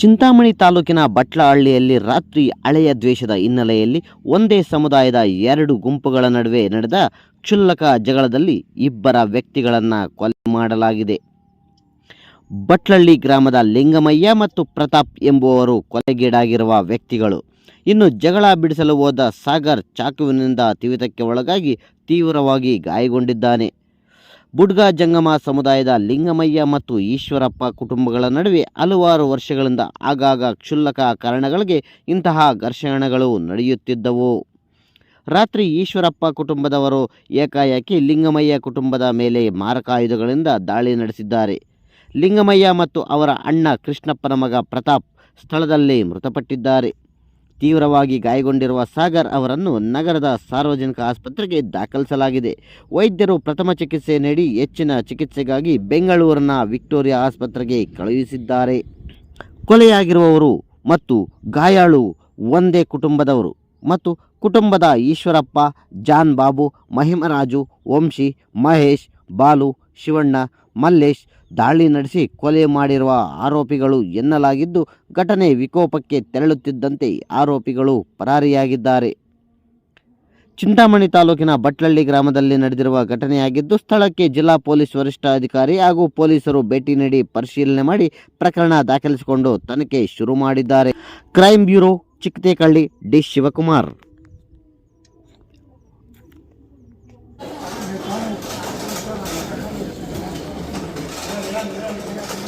ಚಿಂತಾಮಣಿ ತಾಲೂಕಿನ ಬಟ್ಲಹಳ್ಳಿಯಲ್ಲಿ ರಾತ್ರಿ ಹಳೆಯ ದ್ವೇಷದ ಹಿನ್ನೆಲೆಯಲ್ಲಿ ಒಂದೇ ಸಮುದಾಯದ ಎರಡು ಗುಂಪುಗಳ ನಡುವೆ ನಡೆದ ಕ್ಷುಲ್ಲಕ ಜಗಳದಲ್ಲಿ ಇಬ್ಬರ ವ್ಯಕ್ತಿಗಳನ್ನು ಕೊಲೆ ಮಾಡಲಾಗಿದೆ. ಬಟ್ಲಹಳ್ಳಿ ಗ್ರಾಮದ ಲಿಂಗಮಯ್ಯ ಮತ್ತು ಪ್ರತಾಪ್ ಎಂಬುವವರು ಕೊಲೆಗೀಡಾಗಿರುವ ವ್ಯಕ್ತಿಗಳು. ಇನ್ನು ಜಗಳ ಬಿಡಿಸಲು ಹೋದ ಸಾಗರ್ ಚಾಕುವಿನಿಂದ ತಿವಿತಕ್ಕೆ ಒಳಗಾಗಿ ತೀವ್ರವಾಗಿ ಗಾಯಗೊಂಡಿದ್ದಾನೆ. ಬುಡ್ಗ ಜಂಗಮ ಸಮುದಾಯದ ಲಿಂಗಮಯ್ಯ ಮತ್ತು ಈಶ್ವರಪ್ಪ ಕುಟುಂಬಗಳ ನಡುವೆ ಹಲವಾರು ವರ್ಷಗಳಿಂದ ಆಗಾಗ ಕ್ಷುಲ್ಲಕ ಕಾರಣಗಳಿಗೆ ಇಂತಹ ಘರ್ಷಣೆಗಳು ನಡೆಯುತ್ತಿದ್ದವು. ರಾತ್ರಿ ಈಶ್ವರಪ್ಪ ಕುಟುಂಬದವರು ಏಕಾಏಕಿ ಲಿಂಗಮಯ್ಯ ಕುಟುಂಬದ ಮೇಲೆ ಮಾರಕಾಯುಧಗಳಿಂದ ದಾಳಿ ನಡೆಸಿದ್ದಾರೆ. ಲಿಂಗಮಯ್ಯ ಮತ್ತು ಅವರ ಅಣ್ಣ ಕೃಷ್ಣಪ್ಪನ ಮಗ ಪ್ರತಾಪ್ ಸ್ಥಳದಲ್ಲೇ ಮೃತಪಟ್ಟಿದ್ದಾರೆ. ತೀವ್ರವಾಗಿ ಗಾಯಗೊಂಡಿರುವ ಸಾಗರ್ ಅವರನ್ನು ನಗರದ ಸಾರ್ವಜನಿಕ ಆಸ್ಪತ್ರೆಗೆ ದಾಖಲಿಸಲಾಗಿದೆ. ವೈದ್ಯರು ಪ್ರಥಮ ಚಿಕಿತ್ಸೆ ನೀಡಿ ಹೆಚ್ಚಿನ ಚಿಕಿತ್ಸೆಗಾಗಿ ಬೆಂಗಳೂರಿನ ವಿಕ್ಟೋರಿಯಾ ಆಸ್ಪತ್ರೆಗೆ ಕಳುಹಿಸಿದ್ದಾರೆ. ಕೊಲೆಯಾಗಿರುವವರು ಮತ್ತು ಗಾಯಾಳು ಒಂದೇ ಕುಟುಂಬದವರು ಮತ್ತು ಕುಟುಂಬದ ಈಶ್ವರಪ್ಪ ಜಾನ್ ಬಾಬು ಮಹಿಮರಾಜು, ವಂಶಿ, ಮಹೇಶ್, ಬಾಲು, ಶಿವಣ್ಣ, ಮಲ್ಲೇಶ್ ದಾಳಿ ನಡೆಸಿ ಕೊಲೆ ಮಾಡಿರುವ ಆರೋಪಿಗಳು ಎನ್ನಲಾಗಿದ್ದು, ಘಟನೆ ವಿಕೋಪಕ್ಕೆ ತೆರಳುತ್ತಿದ್ದಂತೆ ಆರೋಪಿಗಳು ಪರಾರಿಯಾಗಿದ್ದಾರೆ. ಚಿಂತಾಮಣಿ ತಾಲೂಕಿನ ಬಟ್ಲಳ್ಳಿ ಗ್ರಾಮದಲ್ಲಿ ನಡೆದಿರುವ ಘಟನೆಯಾಗಿದ್ದು, ಸ್ಥಳಕ್ಕೆ ಜಿಲ್ಲಾ ಪೊಲೀಸ್ ವರಿಷ್ಠಾಧಿಕಾರಿ ಹಾಗೂ ಪೊಲೀಸರು ಭೇಟಿ ನೀಡಿ ಪರಿಶೀಲನೆ ಮಾಡಿ ಪ್ರಕರಣ ದಾಖಲಿಸಿಕೊಂಡು ತನಿಖೆ ಶುರು ಮಾಡಿದ್ದಾರೆ. Crime bureau Chikkathekalli D Shivakumar. grande, grande.